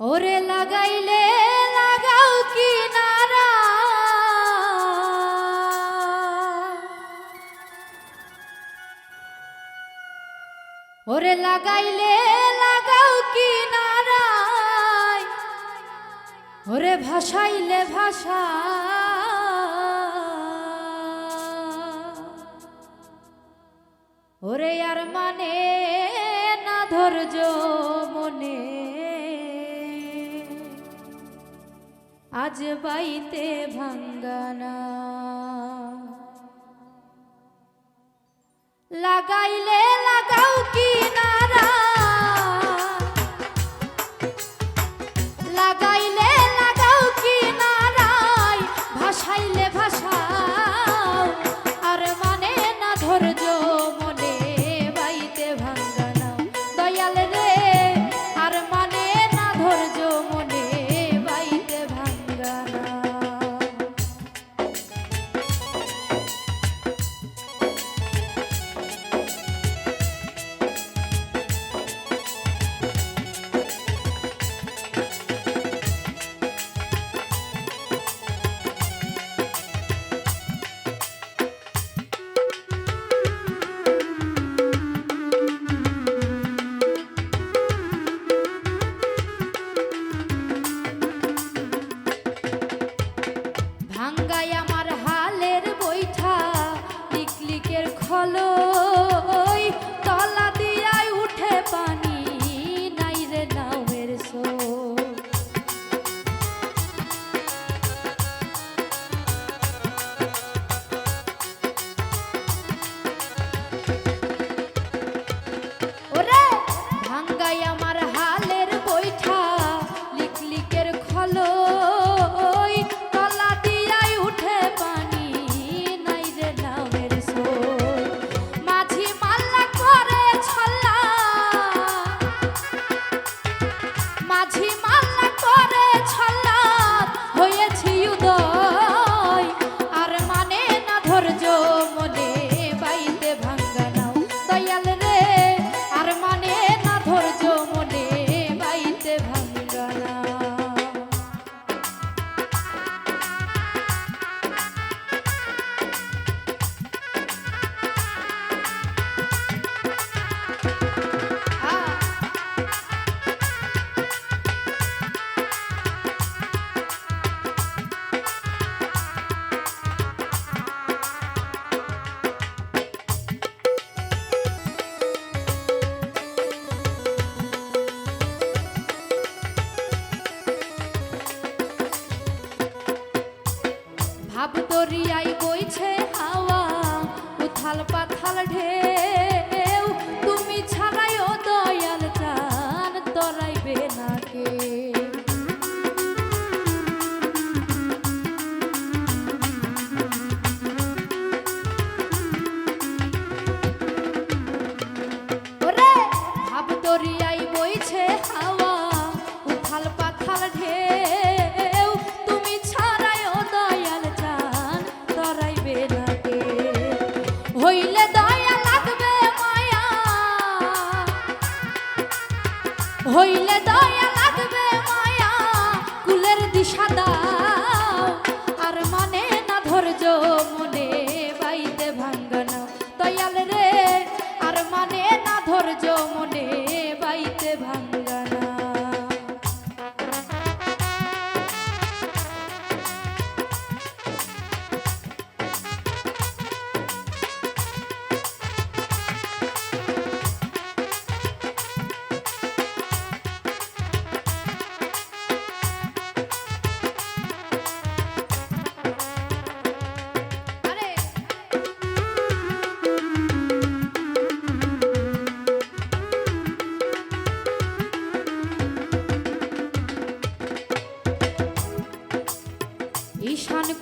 ওরে লাগাইলে লাগাও কি নারা ওরে লাগাইলে লাগাও কি নারায় ওরে ভাষাইলে ভাষা ওরে আর মানে না ধৈর্য। আজ বাইতে ভাঙ্গানা। লাগাইলে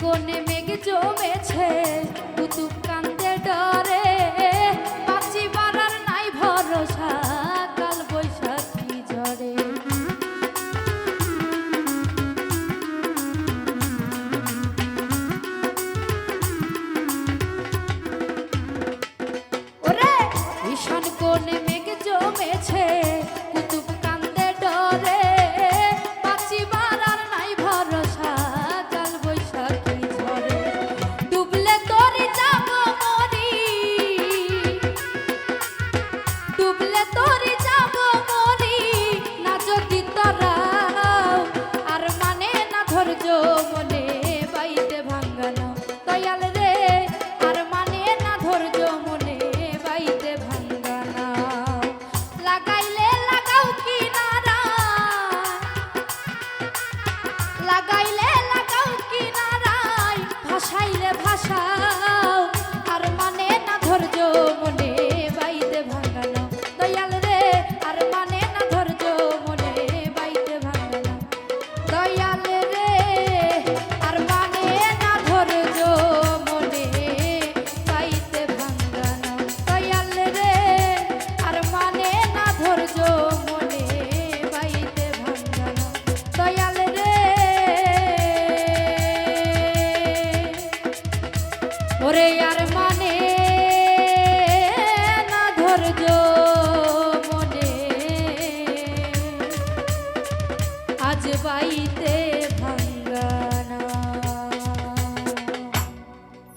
কোনে মেঘ জমেছে কুতুব কান্ত না